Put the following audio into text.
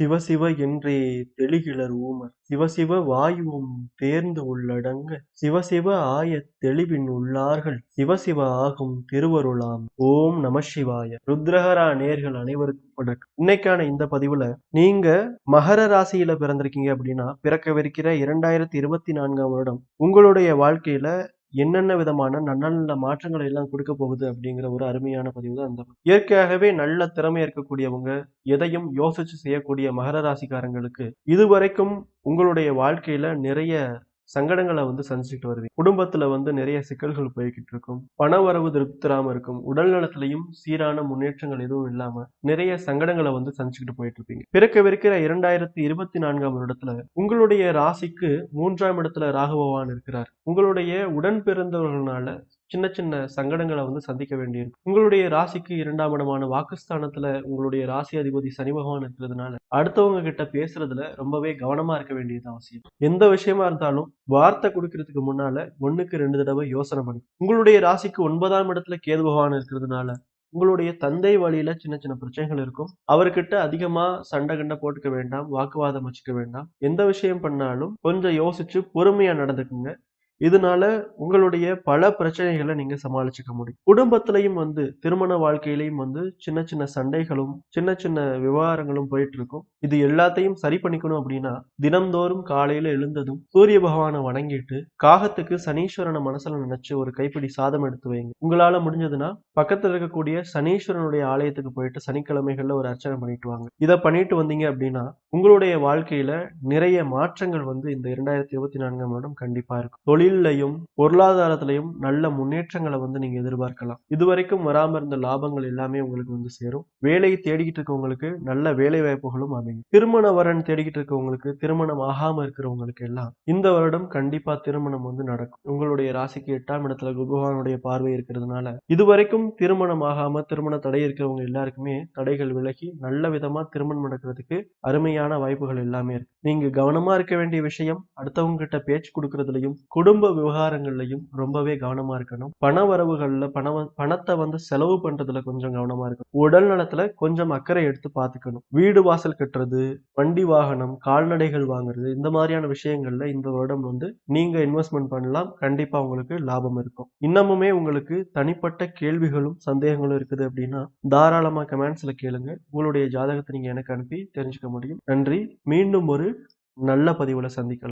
சிவசிவ என்றே தெளிகிளர் ஊமர். சிவசிவ வாயுவும் தேர்ந்து உள்ளடங்க சிவசிவ ஆய தெளிவின் உள்ளார்கள் சிவசிவ ஆகும் திருவருளாம். ஓம் நம சிவாய. ருத்ரஹரா நேர்கள் அனைவருக்கும் வணக்கம். இன்னைக்கான இந்த பதிவுல நீங்க மகர ராசியில பிறந்திருக்கீங்க அப்படின்னா பிறக்கவிருக்கிற இரண்டாயிரத்தி இருபத்தி நான்காம் வருடம் உங்களுடைய வாழ்க்கையில என்னென்ன விதமான நல்ல நல்ல மாற்றங்களை எல்லாம் கொடுக்க போகுது அப்படிங்கிற ஒரு அருமையான பதிவு தான் இந்த இயற்கையாகவே நல்ல திறமை இருக்கக்கூடியவங்க எதையும் யோசிச்சு செய்யக்கூடிய மகர ராசிக்காரங்களுக்கு இதுவரைக்கும் உங்களுடைய வாழ்க்கையில நிறைய சங்கடங்களை வந்து சந்திச்சுட்டு வருவீங்க குடும்பத்துல வந்து நிறைய சிக்கல்கள் போய்கிட்டு இருக்கும். பண வரவு திருப்திராம இருக்கும். உடல் நலத்திலையும் சீரான முன்னேற்றங்கள் எதுவும் இல்லாம நிறைய சங்கடங்களை வந்து சந்திச்சுக்கிட்டு போயிட்டு இருப்பீங்க. பிறக்கவிருக்கிற இரண்டாயிரத்தி இருபத்தி நான்காம் வருடத்துல உங்களுடைய ராசிக்கு மூன்றாம் இடத்துல ராகபவான் இருக்கிறார். உங்களுடைய உடன் பிறந்தவர்களால சின்ன சின்ன சங்கடங்களை வந்து சந்திக்க வேண்டியிருக்கும். உங்களுடைய ராசிக்கு இரண்டாம் இடமான வாக்குஸ்தானத்துல உங்களுடைய ராசி அதிபதி சனி பகவான் இருக்கிறதுனால அடுத்தவங்க கிட்ட பேசுறதுல ரொம்பவே கவனமா இருக்க வேண்டியது அவசியம். எந்த விஷயமா இருந்தாலும் வார்த்தை கொடுக்கறதுக்கு முன்னால ஒண்ணுக்கு ரெண்டு தடவை யோசனை பண்ணி. உங்களுடைய ராசிக்கு ஒன்பதாம் இடத்துல கேது பகவான் இருக்கிறதுனால உங்களுடைய தந்தை வழியில சின்ன சின்ன பிரச்சனைகள் இருக்கும். அவர்கிட்ட அதிகமா சண்டை கண்டை போட்டுக்க வேண்டாம் வாக்குவாதம் வச்சுக்க வேண்டாம். எந்த விஷயம் பண்ணாலும் கொஞ்சம் யோசிச்சு பொறுமையா நடந்துக்குங்க. இதனால உங்களுடைய பல பிரச்சனைகளை நீங்க சமாளிச்சுக்க முடியும். குடும்பத்திலையும் வந்து திருமண வாழ்க்கையிலையும் வந்து சின்ன சின்ன சண்டைகளும் சின்ன சின்ன விவகாரங்களும் போயிட்டு இருக்கும் இது எல்லாத்தையும் சரி பண்ணிக்கணும் அப்படின்னா தினம்தோறும் காலையில எழுந்ததும் சூரிய பகவானை வணங்கிட்டு காகத்துக்கு சனீஸ்வரனை மனசுல நினைச்சு ஒரு கைப்பிடி சாதம் எடுத்து வைங்க. உங்களால முடிஞ்சதுன்னா பக்கத்துல இருக்கக்கூடிய சனீஸ்வரனுடைய ஆலயத்துக்கு போயிட்டு சனிக்கிழமைகள்ல ஒரு அர்ச்சனை பண்ணிட்டு வாங்க. இதை பண்ணிட்டு வந்தீங்க அப்படின்னா உங்களுடைய வாழ்க்கையில நிறைய மாற்றங்கள் வந்து இந்த இரண்டாயிரத்தி இருபத்தி நான்காம் வருடம் கண்டிப்பா இருக்கும். தொழில் தொழிலையும் பொருளாதாரத்திலையும் நல்ல முன்னேற்றங்களை வந்து நீங்க எதிர்பார்க்கலாம். இதுவரைக்கும் வராம இருந்த லாபங்கள் எல்லாமே உங்களுக்கு வந்து சேரும். வேலையை தேடிக்கிட்டு இருக்கவங்களுக்கு நல்ல வேலை வாய்ப்புகளும் அமையும். திருமண வரன் தேடிக்கிட்டு இருக்கவங்களுக்கு திருமணம் ஆகாம இருக்கிறவங்களுக்கு எல்லாம் இந்த வருடம் கண்டிப்பா திருமணம் வந்து நடக்கும். உங்களுடைய ராசிக்கு எட்டாம் இடத்துல குபகவானுடைய பார்வை இருக்கிறதுனால இதுவரைக்கும் திருமணம் ஆகாம திருமண தடை இருக்கிறவங்க எல்லாருக்குமே தடைகள் விலகி நல்ல விதமா திருமணம் நடக்கிறதுக்கு அருமையான வாய்ப்புகள் எல்லாமே இருக்கு. நீங்க கவனமா இருக்க வேண்டிய விஷயம் அடுத்தவங்க கிட்ட பேச்சு கொடுக்கறதுலயும் குடும்ப விவகாரங்கள்லையும் ரொம்பவே கவனமா இருக்கணும். பண வரவுகள்ல பண பணத்தை வந்து செலவு பண்றதுல கொஞ்சம் கவனமா இருக்கணும். உடல் நலத்துல கொஞ்சம் அக்கறை எடுத்து பாத்துக்கணும். வீடு வாசல் கட்டுறது வண்டி வாகனம் கால்நடைகள் வாங்குறது இந்த மாதிரியான விஷயங்கள்ல இந்த வருடம் வந்து நீங்க இன்வெஸ்ட்மெண்ட் பண்ணலாம். கண்டிப்பா உங்களுக்கு லாபம் இருக்கும். இன்னமுமே உங்களுக்கு தனிப்பட்ட கேள்விகளும் சந்தேகங்களும் இருக்குது அப்படின்னா தாராளமா கமெண்ட்ஸ்ல கேளுங்க. உங்களுடைய ஜாதகத்தை நீங்க எனக்கு அனுப்பி தெரிஞ்சுக்க முடியும். நன்றி. மீண்டும் ஒரு நல்ல பதிவுல சந்திக்கலாம்.